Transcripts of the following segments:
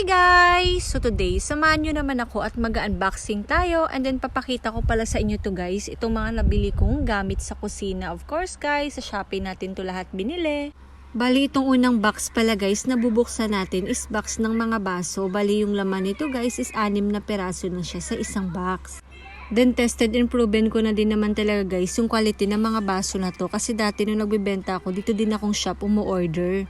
Hi guys! So today, samahan nyo naman ako at mag-unboxing tayo and then papakita ko pala sa inyo to guys, itong mga nabili kong gamit sa kusina. Of course guys, sa Shopee natin to lahat binili. Bali itong unang box pala guys na bubuksan natin is box ng mga baso. Bali yung laman nito guys is anim na peraso na siya sa isang box. Then tested and proven ko na din naman talaga guys yung quality ng mga baso na to kasi dati nung nagbibenta ako dito din akong shop umu-order.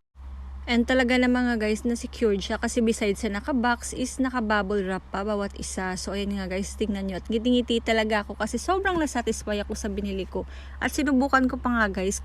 And talaga na mga guys na secured siya kasi besides sa naka-box is naka-bubble wrap pa bawat isa. So ayan nga guys, tingnan nyo. At ngiti talaga ako kasi sobrang nasatisfy ako sa binili ko. At sinubukan ko pa nga guys.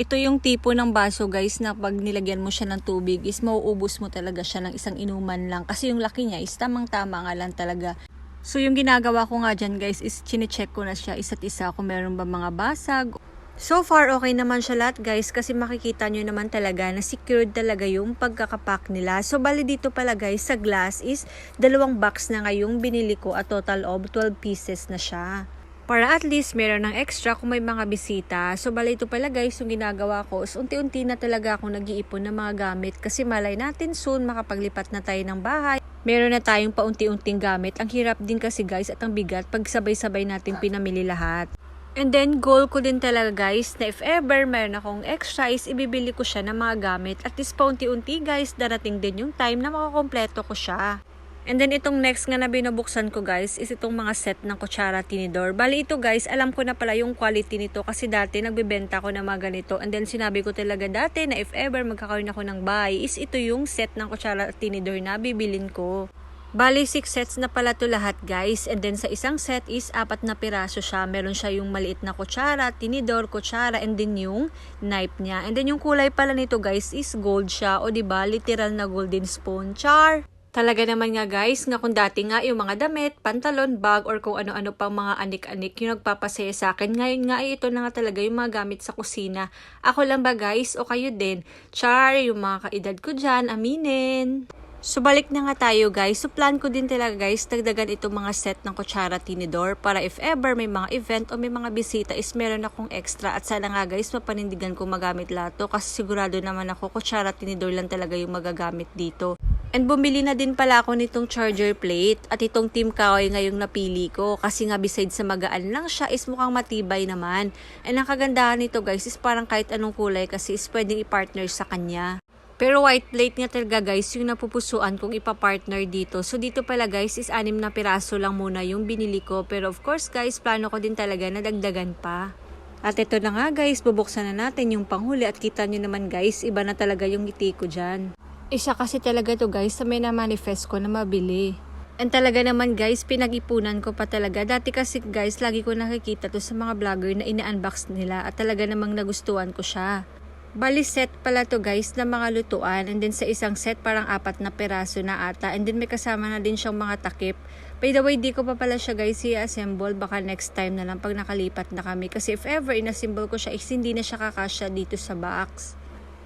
Ito yung tipo ng baso guys na pag nilagyan mo siya ng tubig is mauubos mo talaga siya ng isang inuman lang. Kasi yung laki niya is tamang-tama nga lang talaga. So yung ginagawa ko nga dyan guys is chinecheck ko na siya isa't isa kung meron ba mga basag So far, okay naman siya lahat guys kasi makikita nyo naman talaga na secured talaga yung pagkakapak nila. So bali dito pala guys sa glass is dalawang box na ngayong binili ko at total of 12 pieces na siya. Para at least meron ng extra kung may mga bisita. So bali ito pala guys yung ginagawa ko is unti-unti na talaga ako nag-iipon ng mga gamit kasi malay natin soon makapaglipat na tayo ng bahay. Meron na tayong paunti-unting gamit. Ang hirap din kasi guys at ang bigat pag sabay-sabay natin pinamili lahat. And then, goal ko din talaga guys na if ever mayroon akong extra is ibibili ko siya ng mga gamit. At least paunti-unti guys, darating din yung time na makakompleto ko siya. And then itong next nga na binubuksan ko guys is itong mga set ng kutsara tinidor. Bali ito guys, alam ko na pala yung quality nito kasi dati nagbebenta ko ng mga ganito. And then sinabi ko talaga dati na if ever magkakaroon ako ng bahay is ito yung set ng kutsara tinidor na bibilin ko. Bali, 6 sets na pala to lahat guys. And then sa isang set is apat na piraso siya. Meron siya yung maliit na kutsara, tinidor, kutsara, and then yung knife niya. And then yung kulay pala nito guys is gold siya. O ba diba, literal na golden spoon. Char! Talaga naman nga guys, nga kung dati nga yung mga damit, pantalon, bag, or kung ano-ano pang mga anik-anik yung nagpapasaya sa akin. Ngayon nga ay ito na nga talaga yung mga gamit sa kusina. Ako lang ba guys o kayo din? Char, yung mga kaedad ko dyan, aminin! So balik na nga tayo guys. So plan ko din talaga guys, dagdagan itong mga set ng kutsara tinidor para if ever may mga event o may mga bisita is meron akong extra. At sana nga guys, mapanindigan ko magamit lahat to kasi sigurado naman ako kutsara tinidor lang talaga yung magagamit dito. And bumili na din pala ako nitong charger plate at itong Team Kahoy ngayong napili ko kasi nga besides sa magaan lang siya is mukhang matibay naman. And ang kagandahan nito guys is parang kahit anong kulay kasi is pwedeng i-partner sa kanya. Pero white plate nga talaga guys, yung napupusuan kong ipapartner dito. So dito pala guys is anim na piraso lang muna yung binili ko. Pero of course guys, plano ko din talaga na dagdagan pa. At ito na nga guys, bubuksan na natin yung panghuli at kita nyo naman guys, iba na talaga yung ngiti ko dyan. Isa kasi talaga to guys sa may na-manifest ko na mabili. And talaga naman guys, pinag-ipunan ko pa talaga. Dati kasi guys, lagi ko nakikita to sa mga vlogger na ina-unbox nila at talaga namang nagustuhan ko siya. Bali set pala to guys na mga lutuan and then sa isang set parang apat na peraso na ata and then may kasama na din siyang mga takip. By the way, di ko pa pala siya guys i-assemble baka next time na lang pag nakalipat na kami kasi if ever inassemble ko siya is hindi na siya kakasya dito sa box.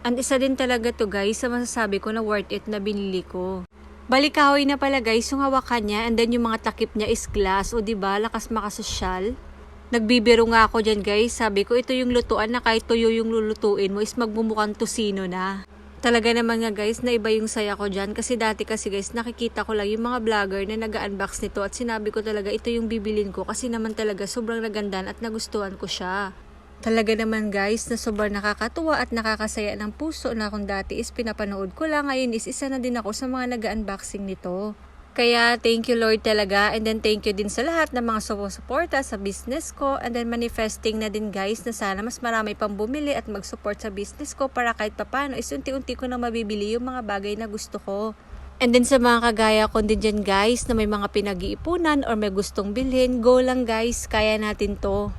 And isa din talaga to guys sa masasabi ko na worth it na binili ko. Bali kahoy na pala guys yung hawakan niya and then yung mga takip niya is glass o di ba lakas makasosyal. Nagbibiro nga ako dyan guys. Sabi ko ito yung lutuan na kahit tuyo yung lulutuin mo is magmumukhang tosino na. Talaga naman nga guys na iba yung saya ko dyan. Kasi dati kasi guys nakikita ko lang yung mga vlogger na nag-unbox nito. At sinabi ko talaga ito yung bibilin ko. Kasi naman talaga sobrang nagandan at nagustuhan ko siya. Talaga naman guys na sobrang nakakatuwa at nakakasaya ng puso na kung dati is pinapanood ko lang. Ngayon is isa na din ako sa mga nag-unboxing nito. Kaya thank you Lord talaga and then thank you din sa lahat ng mga sumusuporta sa business ko and then manifesting na din guys na sana mas marami pang bumili at mag-support sa business ko para kahit papano is unti-unti ko na mabibili yung mga bagay na gusto ko. And then sa mga kagaya ko din dyan guys na may mga pinag-iipunan or may gustong bilhin, go lang guys, kaya natin to.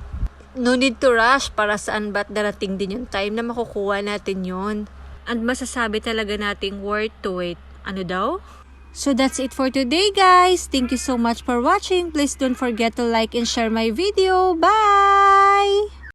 No need to rush para saan ba't darating din yung time na makukuha natin yon. And masasabi talaga nating worth to it. Ano daw? So that's it for today guys. Thank you so much for watching. Please don't forget to like and share my video. Bye!